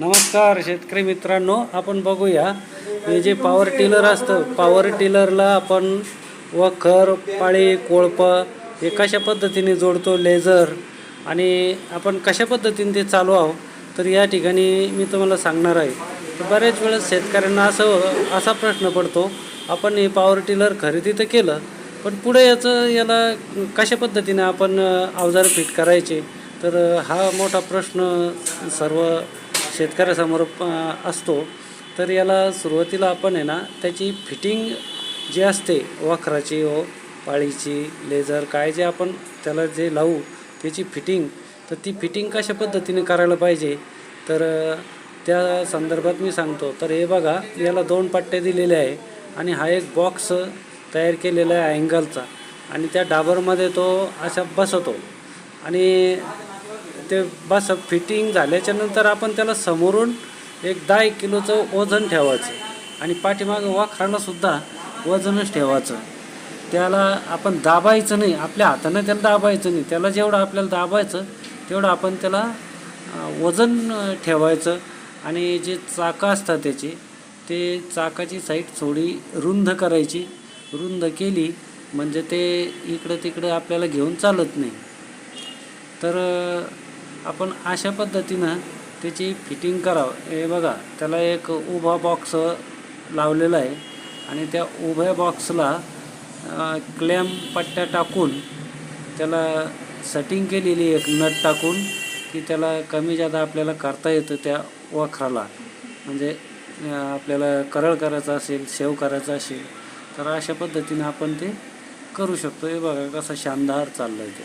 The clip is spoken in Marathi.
नमस्कार शेतकरी मित्रांनो आपण बघूया. हे जे पॉवर टिलर असतं पॉवर टिलरला आपण वखर पाळी कोळपं हे कशा पद्धतीने जोडतो? लेझर आणि आपण कशा पद्धतीने ते चालू आहो तर या ठिकाणी मी तुम्हाला सांगणार आहे. तर बऱ्याच वेळेस शेतकऱ्यांना असं असा प्रश्न पडतो आपण हे पॉवर टिलर खरेदी तर केलं पण पुढे याचं याला कशा पद्धतीने आपण अवजार फिट करायचे? तर हा मोठा प्रश्न सर्व शेतकऱ्यासमोर असतो तर याला सुरुवातीला आपण आहे ना त्याची फिटिंग जी असते वखराची व पाळीची लेझर काय जे आपण त्याला जे लावू त्याची फिटिंग तर ती फिटिंग कशा पद्धतीने करायला पाहिजे? तर त्या संदर्भात मी सांगतो. तर हे बघा याला दोन पट्टे दिलेले आहे आणि हा एक बॉक्स तयार केलेला आहे अँगलचा आणि त्या डाबरमध्ये तो असा बसवतो. आणि ते बस फिटिंग झाल्याच्यानंतर आपण त्याला समोरून एक दहा एक किलोचं वजन ठेवायचं. आणि पाठीमागं वाखरालासुद्धा वजनच ठेवायचं. त्याला आपण दाबायचं नाही आपल्या हातानं त्याला दाबायचं नाही. त्याला जेवढं आपल्याला दाबायचं तेवढं आपण त्याला वजन ठेवायचं. आणि जे चाकं असतात त्याचे ते चाकाची साईड थोडी रुंद करायची. रुंद केली म्हणजे ते इकडं तिकडं आपल्याला घेऊन चालत नाही. तर आपण अशा पद्धतीनं त्याची फिटिंग करावं. हे बघा त्याला एक उभा बॉक्स लावलेला आहे आणि त्या उभ्या बॉक्सला क्लॅम पट्ट्या टाकून त्याला सेटिंग केलेली एक नट टाकून की त्याला कमी जादा आपल्याला करता येतं त्या वखराला. म्हणजे आपल्याला करळ करायचं असेल सेव करायचं असेल तर अशा पद्धतीनं आपण ते करू शकतो. हे बघा कसं शानदार चाललं आहे ते.